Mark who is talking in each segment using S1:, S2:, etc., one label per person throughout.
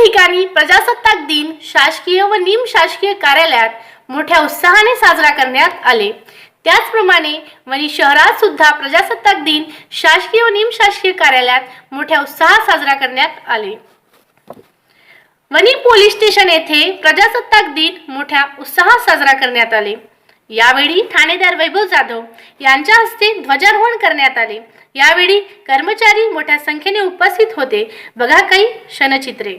S1: ठिकाणी प्रजासत्ताक दिन शासकीय व निमशासकीय कार्यालयात मोठ्या उत्साहाने साजरा करण्यात आले. त्याचप्रमाणे वणी शहरात सुद्धा प्रजासत्ताक दिन शासकीय व निमशासकीय कार्यालयात मोठ्या उत्साहात साजरा करण्यात आले. वणी पोलीस स्टेशन येथे प्रजासत्ताक दिन मोठ्या उत्साहात साजरा करण्यात आले. यावेळी ठाणेदार वैभव जाधव यांच्या हस्ते ध्वजारोहण करण्यात आले. यावेळी कर्मचारी मोठ्या संख्येने उपस्थित होते. बघा काही क्षणचित्रे.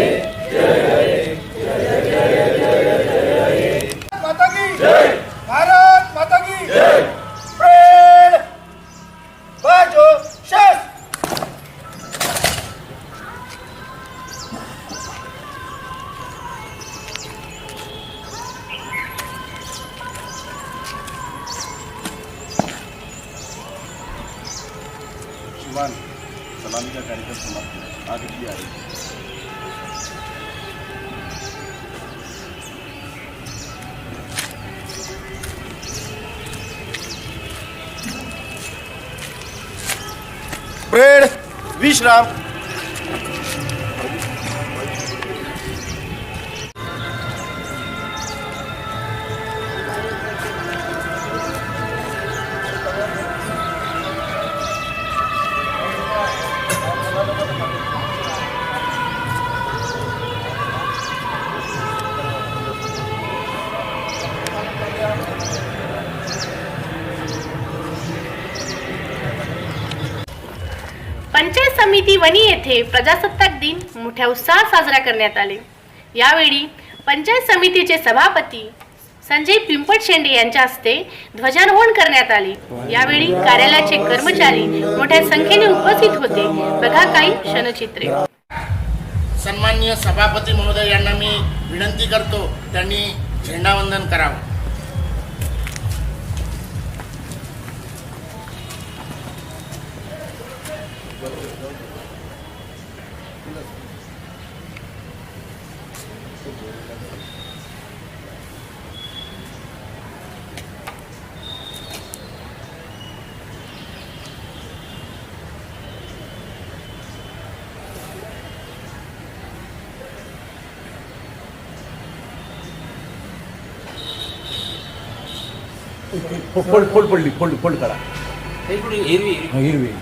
S2: शिवान सलामी का कार्यक्रम समाप्त हुआ आगे की आ रही है
S3: प्रेड विश्राम.
S1: पंचायत समिती वणी येथे प्रजासत्ताक दिन मोठ्या उत्साहात साजरा करण्यात आले. यावेळी पंचायत समितीचे सभापती संजय पिंपट शेंडे यांच्या हस्ते ध्वजारोहण करण्यात आले. यावेळी कार्यालयाचे कर्मचारी मोठ्या संख्येने उपस्थित होते. बघा काही क्षणचित्रे.
S4: सन्माननीय सभापती महोदय यांना मी विनंती करतो त्यांनी झेंडावंदन करावं.
S2: फोल्ड फोल्ड पडली फोल्ड फोल्ड करा हा, हिरवी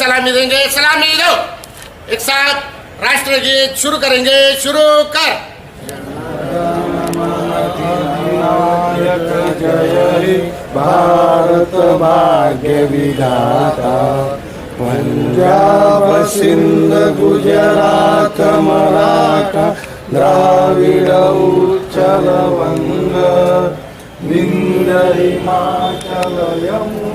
S4: सलामी देंगे सलामी दो एक साथ राष्ट्रगीत शुरू करेंगे शुरू कर
S5: जय हे भारत भाग्य विधाता पंजाब सिंध गुजरात मराठा द्राविड उच्चल वंग विंद हिमाचल यमुना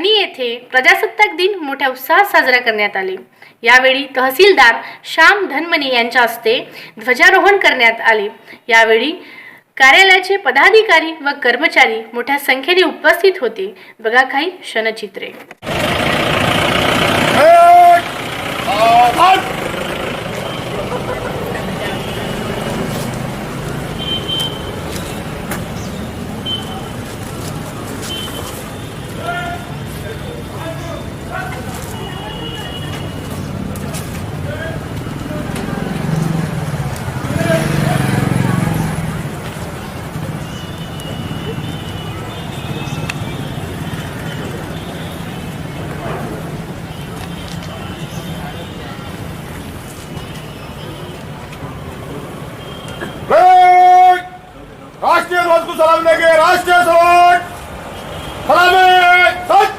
S1: वणी येथे प्रजासत्ताक दिन मोठ्या उत्साहात साजरा करण्यात आले. यावेळी तहसीलदार श्याम धनमने यांच्या हस्ते ध्वजारोहण करण्यात आले. यावेळी कार्यालयाचे पदाधिकारी व कर्मचारी मोठ्या संख्येने उपस्थित होते. बघा काही क्षणचित्रे
S5: एक, आवाज! एक, राष्ट्रीय ध्वज को सलाम देंगे राष्ट्रीय ध्वज सलामी सच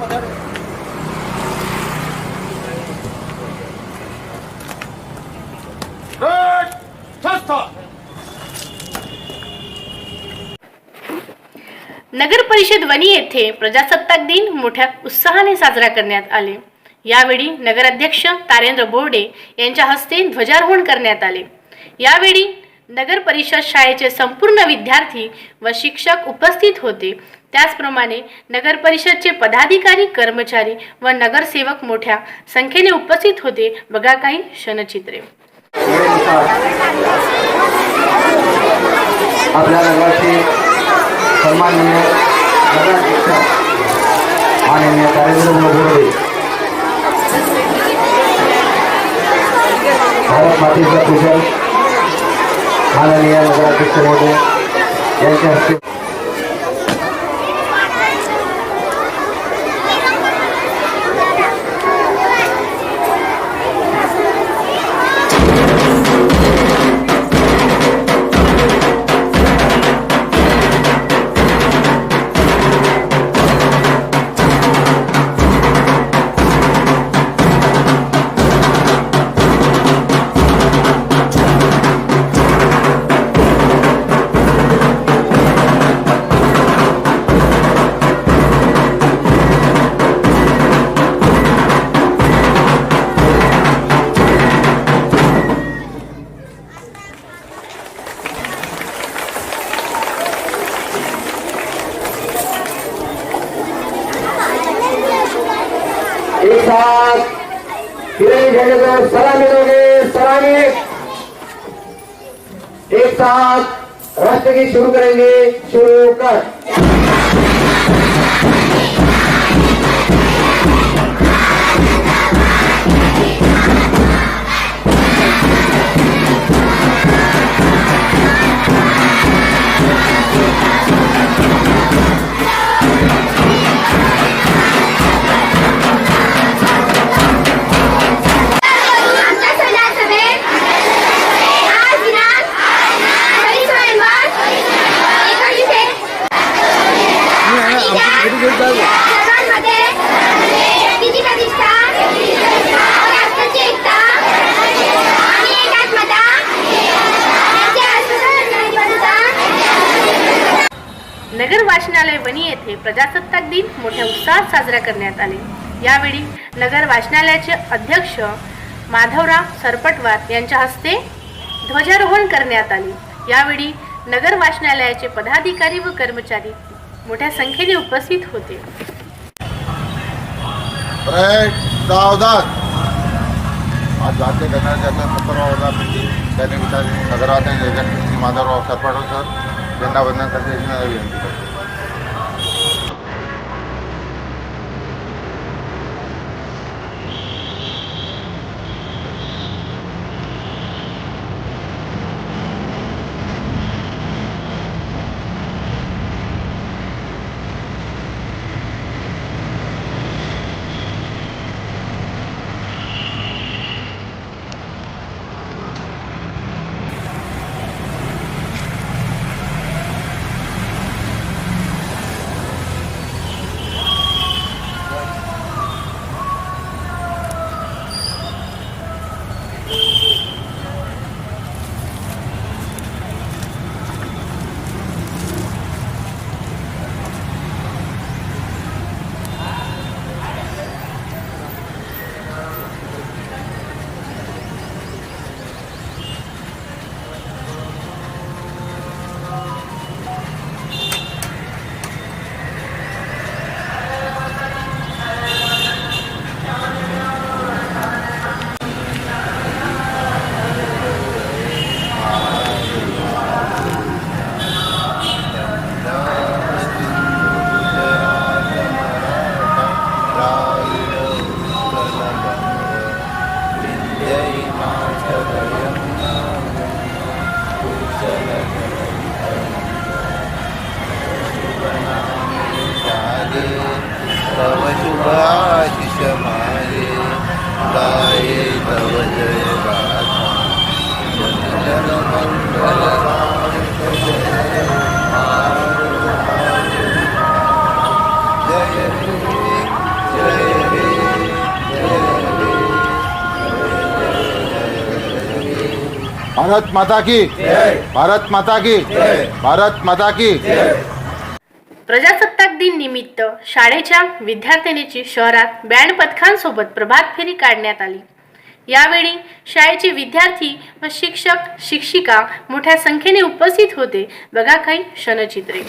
S5: माता की एक, स्वस्थ
S1: नगर परिषद वणी येथे प्रजासत्ताक दिन मोठ्या उत्साहाने साजरा करण्यात आले. यावेळी नगराध्यक्ष तारेंद्र बोर्डे यांच्या हस्ते ध्वजारोहण करण्यात आले. यावेळी नगर परिषद शाळेचे संपूर्ण विद्यार्थी व शिक्षक उपस्थित होते. त्याचप्रमाणे नगर परिषदचे पदाधिकारी कर्मचारी व नगरसेवक मोठ्या संख्येने उपस्थित होते. बघा काही क्षणचित्रे.
S6: आपल्या नगराचे सन्माननीय नगराध्यक्ष माननीय तारेंद्र मोगोडे भारत मातेचं पूजन माननीय नगराध्यक्ष महोदय यांच्या हस्ते साथ। तिरंगे झंडे को सलामी दोगे सलामी। एक साथ राष्ट्र गीत शुरू करेंगे शुरू कर।
S1: वाचनालय येथे प्रजासत्ताक दिन मोठ्या उत्साहात साजरा करण्यात आले. यावेळी नगर वाचनालयाचे अध्यक्ष माधवराव सरपटवार यांच्या हस्ते ध्वजारोहण करण्यात आले. यावेळी नगर वाचनालयाचे पदाधिकारी व कर्मचारी मोठ्या संख्येने उपस्थित होते.
S3: आज भारतीय गणराज्याच्या सत्तरवा वर्धापती त्यानिमित्ताने नगरात माधवराव सरपाडो सर यांना करण्याची विनंती करतो भारत माता की भारत माता की भारत माता की
S1: प्रजासत्ताक दिन निमित्त शाळेच्या विद्यार्थिनीची शहरात बँड पथकांसोबत प्रभात फेरी काढण्यात आली. यावेळी शाळेचे विद्यार्थी व शिक्षक शिक्षिका मोठ्या संख्येने उपस्थित होते. बघा काही क्षणचित्रे.